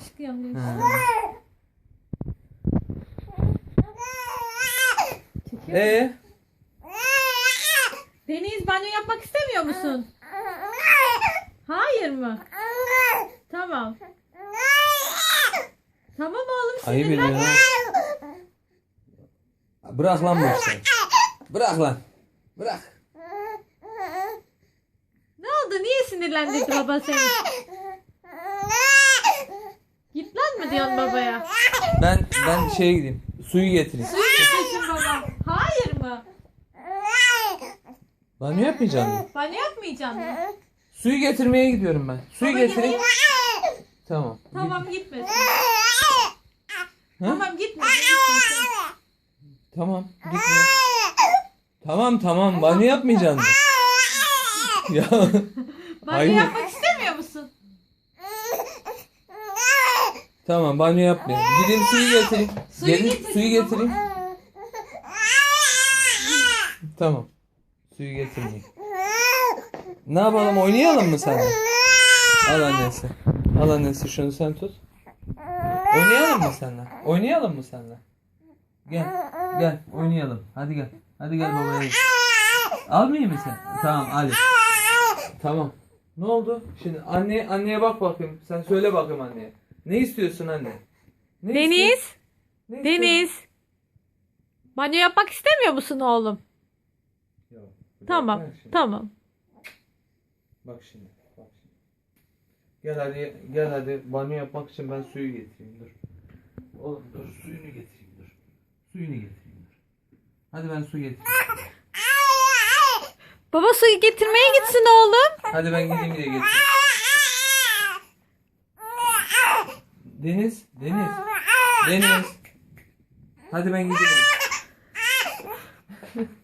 Işık yanıyor. Ha. Çekiyor. Ee, Deniz banyo yapmak istemiyor musun? Hayır mı? Tamam. Tamam oğlum ayıp sinirlen. ediyorsun ha. Bırak lan işleri. Bırak lan. Bırak. Ne oldu? Niye sinirlendirdi baba seni? Git lan mı diyorsun babaya? Ben ben şeye gideyim. Suyu getireyim. Suyu getirsin baba. Hayır mı? Banyo yapmayacak mısın? Banyo yapmayacaksın mı? Suyu getirmeye gidiyorum ben. Suyu Baba getireyim. gideyim. Tamam. Tamam gitmesin. Tamam gitmesin. Tamam. Gitme. Tamam tamam. Banyo yapmayacaksın mı? ya. Banyo Hayır. yapmak istemiyor musun? Tamam banyo yapmayalım. Gideyim suyu getireyim. Suyu Gelin, getireyim suyu getireyim. Tamam. Suyu getireyim. Ne yapalım oynayalım mı sen? Al annesi. Al annesi şunu sen tut. Oynayalım mı seninle? Oynayalım mı seninle? Gel. Gel oynayalım. Hadi gel. Hadi gel babaya. gel. Almayayım mı sen? Tamam Ali. Tamam. Ne oldu? Şimdi anne anneye bak bakayım. Sen söyle bakayım anneye. Ne istiyorsun anne? Ne Deniz. istiyorsun? Ne istiyorsun? Deniz. Banyo yapmak istemiyor musun oğlum? Yok, Tamam. Tamam. Bak şimdi. Bak şimdi. Gel hadi gel hadi banyo yapmak için ben suyu getireyim dur. Oğlum dur suyunu getireyim dur. Suyunu getireyim dur. Hadi ben su getireyim. Baba suyu getirmeye gitsin oğlum. Hadi ben gideyim de getireyim. Deniz, Deniz. Deniz. Hadi ben gideyim.